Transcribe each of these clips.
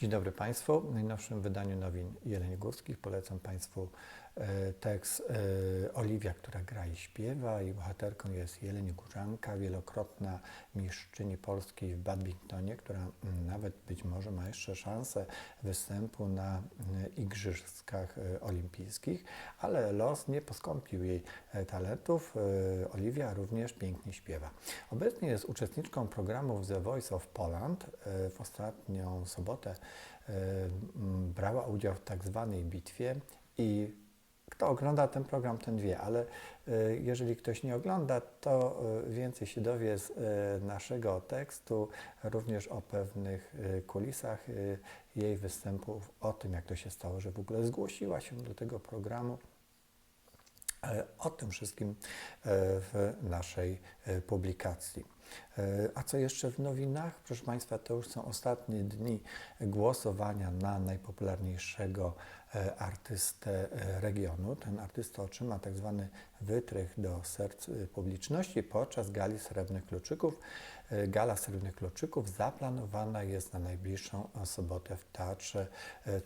Dzień dobry Państwu. W najnowszym wydaniu nowin Jeleniogórskich polecam Państwu e, tekst e, Oliwia, która gra i śpiewa. Jej bohaterką jest Jeleniogórzanka, wielokrotna mistrzyni Polski w badmintonie, która mm, nawet być może ma jeszcze szansę występu na mm, Igrzyskach e, Olimpijskich, ale los nie poskąpił jej e, talentów. E, Oliwia również pięknie śpiewa. Obecnie jest uczestniczką programu The Voice of Poland. E, W ostatnią sobotę e, brała udział w tak zwanej bitwie i kto ogląda ten program, ten wie, ale e, jeżeli ktoś nie ogląda, to e, więcej się dowie z e, naszego tekstu, również o pewnych e, kulisach e, jej występów, o tym, jak to się stało, że w ogóle zgłosiła się do tego programu. O tym wszystkim e, w naszej e, publikacji. E, A co jeszcze w nowinach? Proszę Państwa, to już są ostatnie dni głosowania na najpopularniejszego artystę regionu. Ten artysta otrzyma tak zwany wytrych do serc publiczności podczas gali Srebrnych Kluczyków. Gala Srebrnych Kluczyków zaplanowana jest na najbliższą sobotę w Teatrze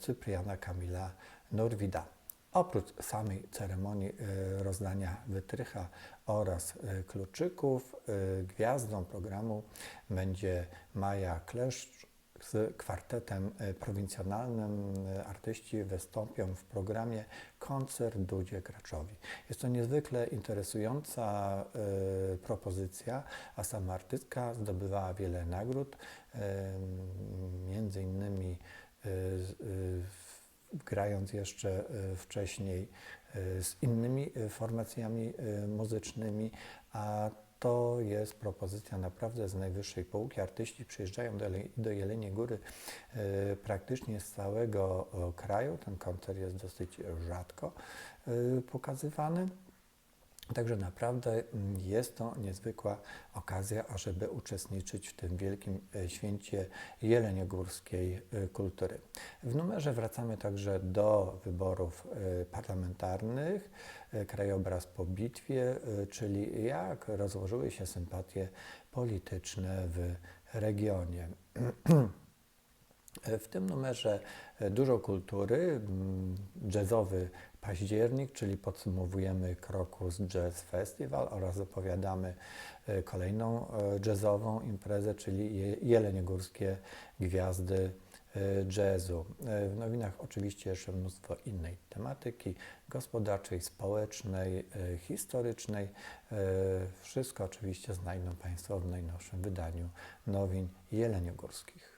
Cypriana Kamila Norwida. Oprócz samej ceremonii e, rozdania wytrycha oraz e, kluczyków, e, gwiazdą programu będzie Maja Kleszcz z kwartetem prowincjonalnym. Artyści wystąpią w programie Koncert Dudzie Graczowi. Jest to niezwykle interesująca propozycja, a sama artystka zdobywała wiele nagród, między innymi w- grając jeszcze e, wcześniej e, z innymi e, formacjami muzycznymi, a to jest propozycja naprawdę z najwyższej półki. Artyści przyjeżdżają do, do Jeleniej Góry praktycznie z całego kraju. Ten koncert jest dosyć rzadko pokazywany. Także naprawdę mm, jest to niezwykła okazja, ażeby uczestniczyć w tym wielkim e, święcie jeleniogórskiej e, kultury. W numerze wracamy także do wyborów e, parlamentarnych, krajobraz po bitwie, czyli jak rozłożyły się sympatie polityczne w regionie. W tym numerze e, dużo kultury, mm, jazzowy październik, czyli podsumowujemy Krokus Jazz Festival oraz opowiadamy e, kolejną e, jazzową imprezę, czyli Je- Jeleniogórskie Gwiazdy Jazzu. W nowinach oczywiście jeszcze mnóstwo innej tematyki gospodarczej, społecznej, historycznej. Wszystko oczywiście znajdą Państwo w najnowszym wydaniu nowin jeleniogórskich.